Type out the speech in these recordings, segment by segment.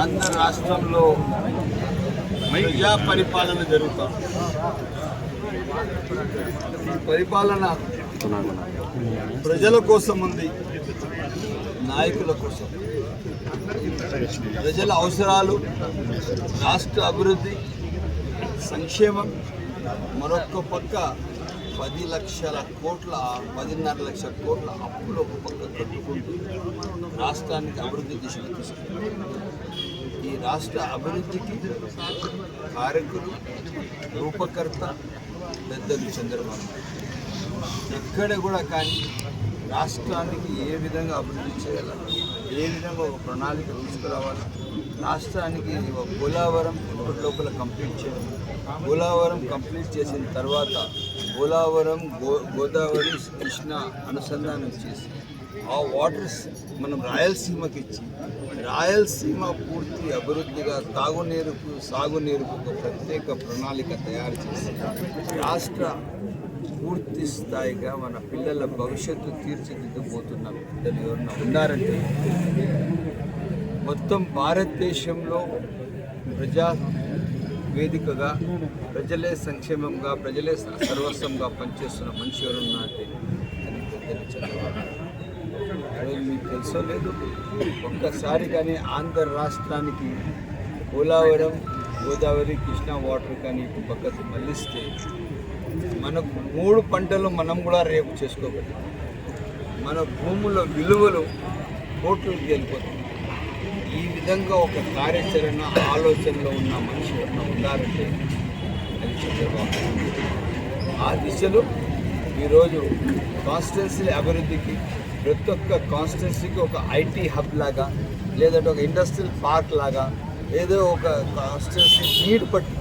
ఆంధ్ర రాష్ట్రంలో ప్రజా పరిపాలన జరుగుతాం. ఈ పరిపాలన ప్రజల కోసం ఉంది నాయకుల కోసం. ప్రజల అవసరాలు రాష్ట్ర అభివృద్ధి సంక్షేమం మరొక పక్క పది లక్షల కోట్ల పదిన్నర లక్షల కోట్ల అప్పులు ఒక పక్క కట్టుకుంటూ రాష్ట్రానికి అభివృద్ధి దిశగా తీసుకుంది ఈ రాష్ట్ర అభివృద్ధికి కారకులు రూపకర్త పెద్దలు చంద్రబాబు. ఎక్కడ కూడా కానీ రాష్ట్రానికి ఏ విధంగా అభివృద్ధి చేయాలి ఏ విధంగా ఒక ప్రణాళిక తీసుకురావాలి రాష్ట్రానికి ఒక పోలవరం ఇప్పటి లోపల కంప్లీట్ చేయాలి పోలవరం కంప్లీట్ చేసిన తర్వాత పోలవరం గో గోదావరి కృష్ణ అనుసంధానం చేసి ఆ వాటర్స్ మనం రాయలసీమకి ఇచ్చి రాయలసీమ పూర్తి అభివృద్ధిగా తాగునీరుకు సాగునీరుకు ఒక ప్రత్యేక ప్రణాళిక తయారు చేసి రాష్ట్ర పూర్తి స్థాయిగా మన పిల్లల భవిష్యత్తు తీర్చిదిద్దబోతున్న పిల్లలు ఎవరన్నా ఉన్నారంటే మొత్తం భారతదేశంలో ప్రజా వేదికగా ప్రజలే సంక్షేమంగా ప్రజలే సర్వస్వంగా పనిచేస్తున్న మనిషి ఎవరున్నా అంటే అది మీకు తెలుసో లేదు? ఒక్కసారి కానీ ఆంధ్ర రాష్ట్రానికి పోలావరం గోదావరి కృష్ణా వాటర్ కానీ ఇటు పక్కకు మళ్ళిస్తే మనకు మూడు పంటలు మనం కూడా రేపు చేసుకోగలం మన భూముల విలువలు కోట్లు వెళ్ళిపోతుంది ఈ విధంగా ఒక కార్యాచరణ ఆలోచనలో ఉన్న మనిషి ఎవరైనా ఉన్నారంటే అది చంద్రబాబు. ఆ దిశలో ఈరోజు కాన్స్టిట్యున్సీ అభివృద్ధికి ప్రతి ఒక్క కాన్స్టిట్యున్సీకి ఒక ఐటీ హబ్ లాగా లేదంటే ఒక ఇండస్ట్రియల్ పార్క్ లాగా ఏదో ఒక కాన్స్టిట్యున్సీ నీడ్ పట్టి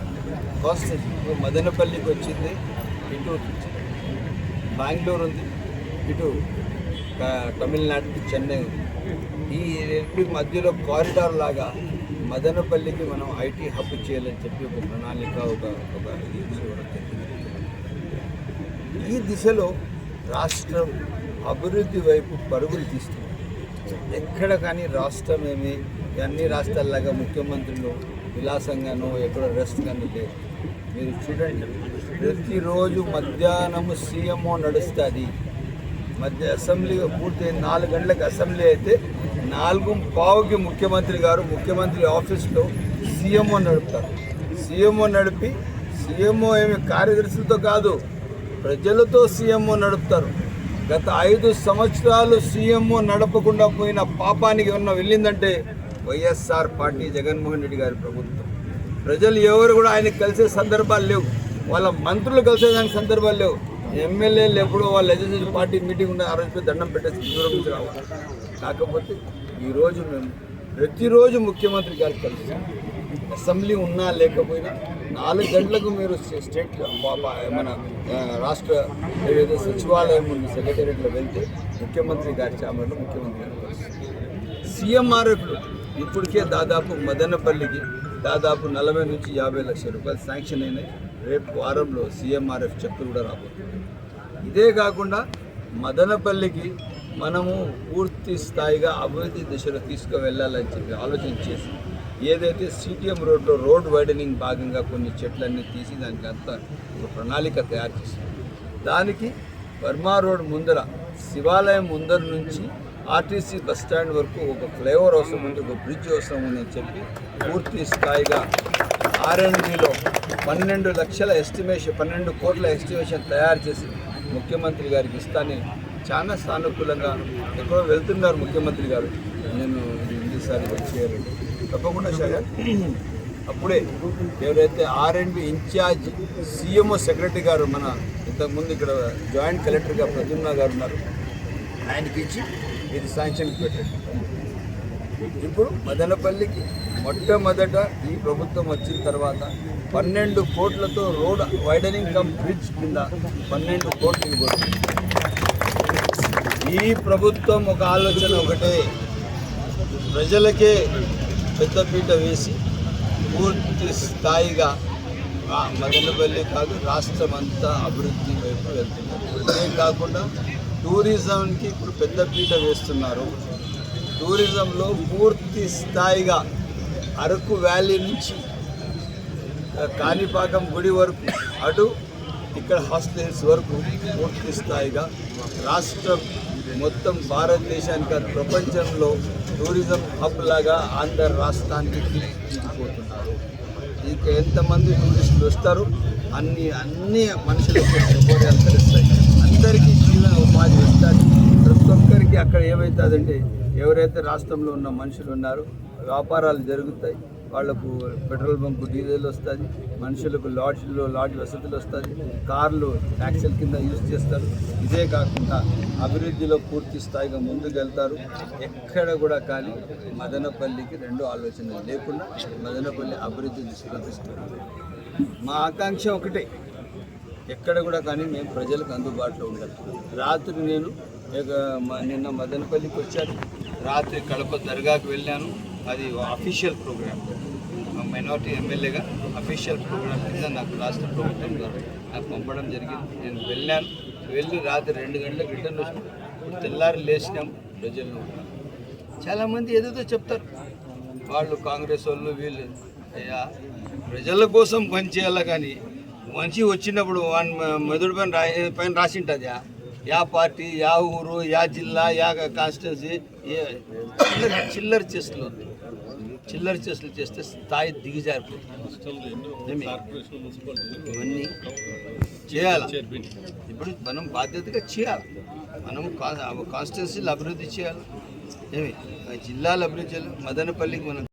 కాన్స్టిట్యున్సీ మదనపల్లికి వచ్చింది ఇటు బెంగళూరు ఉంది ఇటు తమిళనాడు చెన్నై ఉంది. ఈ రెండు మధ్యలో కారిడార్ లాగా మదనపల్లికి మనం ఐటీ హబ్ చేయాలని చెప్పి ఒక ప్రణాళిక ఒక ఒక ఈ దిశలో రాష్ట్రం అభివృద్ధి వైపు పరుగులు తీస్తుంది. ఎక్కడ కానీ రాష్ట్రం ఏమి అన్ని రాష్ట్రాల్లాగా ముఖ్యమంత్రులు విలాసంగానో ఎక్కడ రెస్ట్ కానీ లేదు మీరు చూడండి ప్రతిరోజు మధ్యాహ్నము సీఎంఓ నడుస్తుంది. మధ్య అసెంబ్లీ పూర్తి నాలుగు గంటలకు అసెంబ్లీ అయితే నాలుగు పావుకి ముఖ్యమంత్రి గారు ముఖ్యమంత్రి ఆఫీస్లో సీఎంఓ నడుపుతారు. సీఎంఓ నడిపి సీఎంఓ ఏమి కార్యదర్శులతో కాదు ప్రజలతో సీఎంఓ నడుపుతారు. గత ఐదు సంవత్సరాలు సీఎంఓ నడపకుండా పోయిన పాపానికి ఉన్న వెళ్ళిందంటే వైఎస్ఆర్ పార్టీ జగన్మోహన్ రెడ్డి గారి ప్రభుత్వం. ప్రజలు ఎవరు కూడా ఆయన కలిసే సందర్భాలు లేవు. వాళ్ళ మంత్రులు కలిసేదానికి సందర్భాలు లేవు. ఎమ్మెల్యేలు ఎప్పుడో వాళ్ళ లెజిస్లేటివ్ పార్టీ మీటింగ్ ఉన్న ఆ రోజు దండం పెట్టేసి దూరం నుంచి రావాలి. కాకపోతే ఈరోజు మేము ప్రతిరోజు ముఖ్యమంత్రి గారికి కలిసి అసెంబ్లీ ఉన్నా లేకపోయినా నాలుగు గంటలకు మీరు స్టేట్ మన రాష్ట్ర ఏదైతే సచివాలయం ఉంది సెక్రటేరియట్లో వెళ్తే ముఖ్యమంత్రి గారి చాంబర్లో ముఖ్యమంత్రి గారు సీఎంఆర్ఎఫ్లు ఇప్పటికే దాదాపు మదనపల్లికి దాదాపు నలభై నుంచి యాభై లక్షల రూపాయలు శాంక్షన్ అయినాయి. రేపు వారంలో సీఎంఆర్ఎఫ్ చెప్పులు కూడా రాబోతుంది. ఇదే కాకుండా మదనపల్లికి మనము పూర్తి స్థాయిగా అభివృద్ధి దిశలో తీసుకువెళ్ళాలని చెప్పి ఆలోచన చేసి ఏదైతే సిటిఎం రోడ్లో రోడ్ వైడనింగ్ భాగంగా కొన్ని చెట్లన్నీ తీసి దానికి అంతా ఒక ప్రణాళిక తయారు చేసింది దానికి వర్మా రోడ్ ముందర శివాలయం ముందర నుంచి ఆర్టీసీ బస్ స్టాండ్ వరకు ఒక ఫ్లైఓవర్ అవసరం ఉంది ఒక బ్రిడ్జ్ అవసరం ఉందని చెప్పి పూర్తి స్థాయిగా ఆర్ఎండ్బిలో పన్నెండు లక్షల ఎస్టిమేషన్ పన్నెండు కోట్ల ఎస్టిమేషన్ తయారు చేసి ముఖ్యమంత్రి గారికి ఇస్తానని చాలా సానుకూలంగా ఎక్కడో వెళ్తున్నారు ముఖ్యమంత్రి గారు. నేను ఇది ఇందుసారి వచ్చేయాలండి తప్పకుండా సరే అప్పుడే ఎవరైతే ఆర్ఎండ్బి ఇన్ఛార్జ్ సీఎంఓ సెక్రటరీ గారు మన ఇంతకుముందు ఇక్కడ జాయింట్ కలెక్టర్గా ప్రద్యుమ్న గారు ఉన్నారు. ఆయనకి ఇచ్చి ఇది శాంక్షన్కి పెట్టండి. ఇప్పుడు మదనపల్లికి మొట్టమొదట ఈ ప్రభుత్వం వచ్చిన తర్వాత పన్నెండు కోట్లతో రోడ్ వైడనింగ్ కమ్ బ్రిడ్జ్ కింద పన్నెండు కోట్లు ఇవ్వబడుతుంది ఈ ప్రభుత్వం ఒక ఆలోచన ఒకటే. ప్రజలకే పెద్దపీట వేసి పూర్తి స్థాయిగా మదనపల్లి కాదు రాష్ట్రం అంతా అభివృద్ధి వైపు వెళ్తున్నారు. ఇదే కాకుండా టూరిజంకి ఇప్పుడు పెద్దపీట వేస్తున్నారు. టూరిజంలో పూర్తి స్థాయిగా అరకు వ్యాలీ నుంచి కాణిపాకం గుడి వరకు అటు ఇక్కడ హాస్టల్స్ వరకు పూర్తి స్థాయిగా రాష్ట్రం మొత్తం భారతదేశానికి కాదు ప్రపంచంలో టూరిజం హబ్ లాగా ఆంధ్ర రాష్ట్రానికి తీసుకుపోతున్నారు. ఇక ఎంతమంది టూరిస్టులు వస్తారు? అన్ని అన్ని మనుషులకు సౌకర్యాలు తెలుస్తాయి. అందరికీ జీవన ఉపాధి వస్తారు ప్రతి ఒక్కరికి అక్కడ ఏమవుతుందంటే ఎవరైతే రాష్ట్రంలో ఉన్న మనుషులు ఉన్నారో వ్యాపారాలు జరుగుతాయి. వాళ్ళకు పెట్రోల్ బంకు డీజిల్ వస్తుంది మనుషులకు లాడ్జ్లో లాడ్జ్ వసతులు వస్తుంది కార్లు ట్యాక్సీల కింద యూజ్ చేస్తారు. ఇదే కాకుండా అభివృద్ధిలో పూర్తి స్థాయిగా ముందుకు వెళ్తారు ఎక్కడ కూడా కానీ మదనపల్లికి రెండు ఆలోచనలు లేకుండా మదనపల్లి అభివృద్ధి తీసుకొస్తారు మా ఆకాంక్ష ఒకటే ఎక్కడ కూడా కానీ మేము ప్రజలకు అందుబాటులో ఉండాలి. రాత్రి నేను నిన్న మదనపల్లికి వచ్చాను. రాత్రి కడప దర్గాకు వెళ్ళాను. అది అఫీషియల్ ప్రోగ్రామ్ మైనార్టీ ఎమ్మెల్యేగా అఫీషియల్ ప్రోగ్రామ్ కింద నాకు రాష్ట్ర ప్రభుత్వం ద్వారా నాకు పంపడం జరిగింది. నేను వెళ్ళాను. వెళ్ళి రాత్రి రెండు గంటలకు రిటర్న్ వచ్చినాం ఇప్పుడు తెల్లారి లేచినాం ప్రజల్లో. ఉన్నాం చాలామంది ఏదేదో చెప్తారు. వాళ్ళు కాంగ్రెస్ వాళ్ళు వీళ్ళు. అయ్యా ప్రజల కోసం పనిచేయాలి కానీ మంచి వచ్చినప్పుడు వాడి మెదడు పైన రా పైన రాసి ఉంటుంది యా పార్టీ యా ఊరు యా జిల్లా యా కాన్స్టిట్యున్సీ ఏ చిల్లర చిల్లర చేస్తున్నారు. చిల్లర చేస్తులు చేస్తే స్థాయి దిగజారిపోతుంది. ఇవన్నీ చేయాలి? ఇప్పుడు మనం బాధ్యతగా చేయాలి? మనం కాన్స్టిట్యున్సీలు అభివృద్ధి చేయాలి? ఏమి? జిల్లాలు అభివృద్ధి చేయాలి? మదనపల్లికి మనం